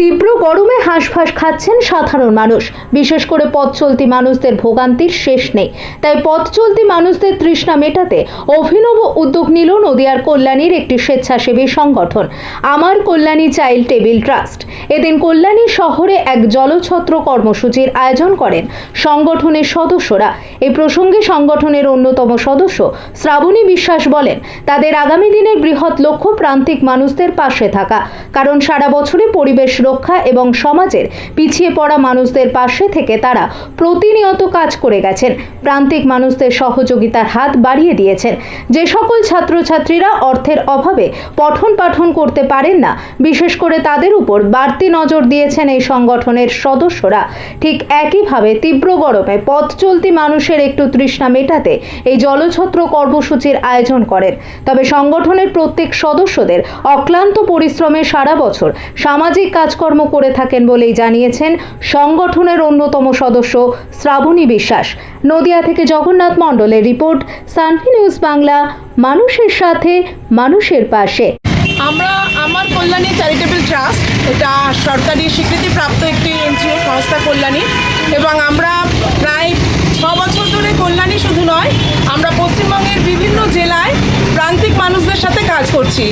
তীব্র গরমে হাঁসফাঁস খাচ্ছেন সাধারণ মানুষ। বিশেষ করে পথ চলতি মানুষদের ভোগান্তির শেষ নেই। তাই পথ চলতি মানুষদের তৃষ্ণা মেটাতে অভিনব উদ্যোগ নিল নদিয়ার কল্যাণীর একটি স্বেচ্ছাসেবী সংগঠন, আমার কল্যাণী চাইল্ড টেবিল ট্রাস্ট। এদিন কল্যাণী শহরে এক জলছত্র কর্মসূচির আয়োজন করেন সংগঠনের সদস্যরা। এই প্রসঙ্গে সংগঠনের অন্যতম সদস্য শ্রাবণী বিশ্বাস বলেন, তাদের আগামী দিনের বৃহৎ লক্ষ্য প্রান্তিক মানুষদের পাশে থাকা। কারণ সারা বছরে পরিবেশ রক্ষা এবং সমাজের পিছিয়ে পড়া মানুষদের পাশে থেকে তারা প্রতিনিয়ত কাজ করে গেছেন। প্রান্তিক মানুষদের সহযোগিতার হাত বাড়িয়ে দিয়েছেন। যে সকল ছাত্রছাত্রীরা অর্থের অভাবে পঠন পাঠন করতে পারেন না, বিশেষ করে তাদের উপর বাড়তি নজর দিয়েছেন এই সংগঠনের সদস্যরা। ঠিক একইভাবে তীব্র গরমে পথ চলতি মানুষের একটু তৃষ্ণা মেটাতে এই জলছত্র কর্মসূচির আয়োজন করেন। তবে সংগঠনের প্রত্যেক সদস্যদের অক্লান্ত পরিশ্রমে সারা বছর সামাজিক কাজকর্ম করে থাকেন বলেই জানিয়েছেন সংগঠনের অন্যতম সদস্য শ্রাবণী বিশ্বাস। নদিয়া থেকে জগন্নাথ মণ্ডলের রিপোর্ট, সানভি নিউজ বাংলা, মানুষের সাথে, মানুষের পাশে। আমরা আমার কল্যাণী চ্যারিটেবল ট্রাস্ট এটা সরকারি স্বীকৃতিপ্রাপ্ত একটি এনজিও সংস্থা কল্যাণী, এবং আমরা প্রায় ছ বছর ধরে কল্যাণী শুধু নয়, আমরা পশ্চিমবঙ্গের বিভিন্ন জেলায় প্রান্তিক মানুষদের সাথে কাজ করছি।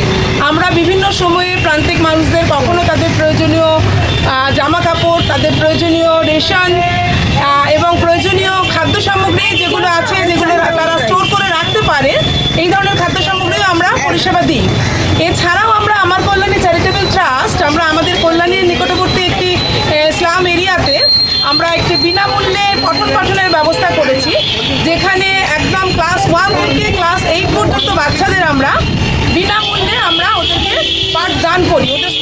আমরা বিভিন্ন সময়ে প্রান্তিক মানুষদের তাদের প্রয়োজনীয় জামা কাপড় তাদের প্রয়োজনীয় রেশন এবং প্রয়োজনীয় খাদ্য সামগ্রী যেগুলো আছে, যেগুলো তারা স্টোর করে রাখতে পারে, এই ধরনের খাদ্য সামগ্রীও আমরা পরিষেবা দিই। এছাড়াও আমরা আমার কল্যাণী চ্যারিটেবল ট্রাস্ট আমরা আমাদের কল্যাণীর নিকটবর্তী একটি স্লাম এরিয়াতে আমরা একটি বিনামূল্যে পঠন পাঠনের ব্যবস্থা করেছি, যেখানে একদম ক্লাস ওয়ান থেকে ক্লাস এইট পর্যন্ত বাচ্চাদের আমরা বিনামূল্যে আমরা ওদেরকে পাঠদান করি, ওদের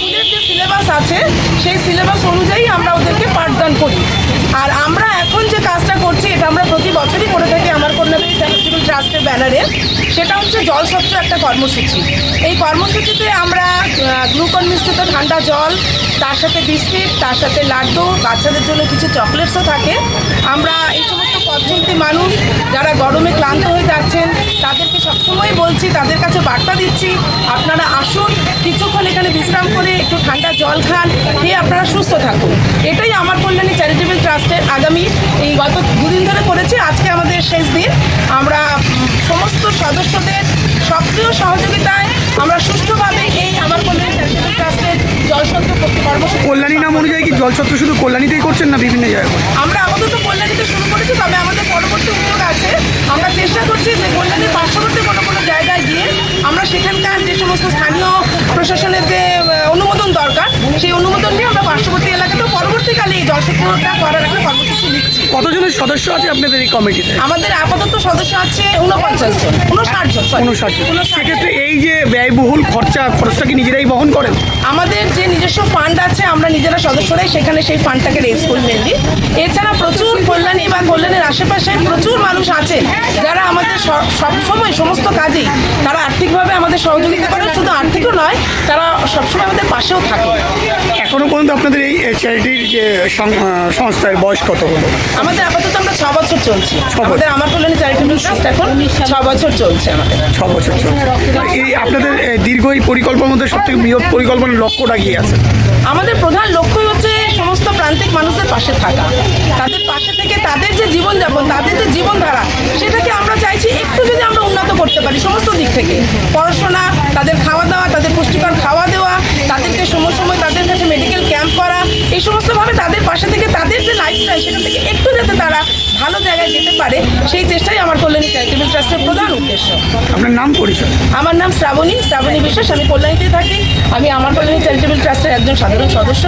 সিলেবাস আছে, সেই সিলেবাস অনুযায়ী আমরা ওদেরকে পাঠদান করি। আর আমরা এখন যে কাজটা করছি, এটা আমরা প্রতি বছরই করে থাকি। ট্রাস্টের ব্যানারে, সেটা হচ্ছে জল স্বচ্ছ একটা কর্মসূচি। এই কর্মসূচিতে আমরা গ্লুকন মিশ্রিত ঠান্ডা জল, তার সাথে বিস্কিট, তার সাথে লাড্ডু, বাচ্চাদের জন্য কিছু চকলেটসও থাকে। আমরা এই সমস্ত পথচলতি মানুষ যারা গরমে ক্লান্ত হয়ে যাচ্ছেন, তাদেরকে সবসময় বলছি, তাদের কাছে বার্তা দিচ্ছি, আপনারা আসুন, কিছুক্ষণ এখানে বিশ্রাম করে একটু ঠান্ডা জল খান, খেয়ে আপনারা সুস্থ থাকুন। এটাই আমার কল্যাণী চ্যারিটেবল ট্রাস্টের আগামী এই গত দুদিন ধরে করেছি, আজকে আমাদের শেষ দিন। আমরা সমস্ত সদস্যদের সক্রিয় সহযোগিতায় আমরা সুষ্ঠুভাবে এই আমার কল্যাণী চ্যারিটেবল ট্রাস্টের জলসত্র কর্মসূচি কল্যাণী নাম অনুযায়ী কি জলসত্র শুধু কল্যাণীতেই করছেন না বিভিন্ন জায়গায়? আমরা আপাতত কল্যাণীতে শুরু করেছি তবে আমাদের পরবর্তী উদ্যোগ আছে আমরা চেষ্টা করছি যে কল্যাণীর পার্শ্ববর্তী কোনো কোনো জায়গায় গিয়ে আমরা সেখানকার যে সমস্ত স্থানীয় প্রশাসনের যে অনুমোদন দরকার সেই অনুমোদন নিয়ে আমরা পার্শ্ববর্তী এলাকাতেও পরবর্তীকালে এই জলসূত্রটা করার একটা কর্মসূচি নিচ্ছি কতজনের সদস্য আছে আপনাদের এই কমিটিতে? আমাদের আপাতত সদস্য আছে উনপঞ্চাশ জন। উনষাট। উনষাট। সেক্ষেত্রে এই যে ব্যয়বহুল খরচা খরচটা কি নিজেরাই বহন করেন? আমাদের যে নিজস্ব ফান্ড আছে আমরা নিজেরা সদস্যরাই সেখানে সেই ফান্ডটাকে রেজ করি মেনলি এছাড়া প্রচুর কল্যাণী বা কল্যাণের আশেপাশে প্রচুর মানুষ আছেন যারা আমাদের সবসময় সমস্ত কাজেই তারা আর্থিকভাবে আমাদের সহযোগিতা করে শুধু আর্থিকও নয় তারা সবসময় আমাদের পাশেও থাকে। এখনও পর্যন্ত আপনাদের এই চ্যারিটির যে সংস্থার বয়স কত হলো? আমাদের আপাতত আমরা ছ বছর চলছি। আমাদের আমার কল্যাণী চ্যারিটেবল ট্রাস্ট এখন ছ বছর চলছে আমাদের। ছ বছর চলছে। এই আপনাদের দীর্ঘ এই পরিকল্পনার মধ্যে সব থেকে বৃহৎ পরিকল্পনার লক্ষ্যটা কি আছে? আমাদের প্রধান লক্ষ্যই হচ্ছে সমস্ত প্রান্তিক মানুষদের পাশে থাকা। তাদের পাশে থেকে তাদের যে জীবনযাপন তাদের যে জীবনধারা সেটাকে আমরা চাইছি একটু যদি আমরা উন্নত করতে পারি সমস্ত দিক থেকে। পড়াশোনা তাদের খাওয়া দাওয়া তাদের পুষ্টিকর খাওয়া দেওয়া তাদেরকে সময় সময় তাদের কাছে মেডিকেল ক্যাম্প করা এই সমস্তভাবে তাদের পাশে থেকে তাদের সেখান থেকে একটু যাতে তারা ভালো জায়গায় যেতে পারে সেই চেষ্টাই আমার কল্যাণী চ্যারিটেবল ট্রাস্টের প্রধান উদ্দেশ্য। আপনার নাম পরিচয়? আমার নাম শ্রাবণী শ্রাবণী বিশ্বাস আমি কল্যাণীতে থাকি। আমি আমার কল্যাণী চ্যারিটেবল ট্রাস্টের একজন সাধারণ সদস্য।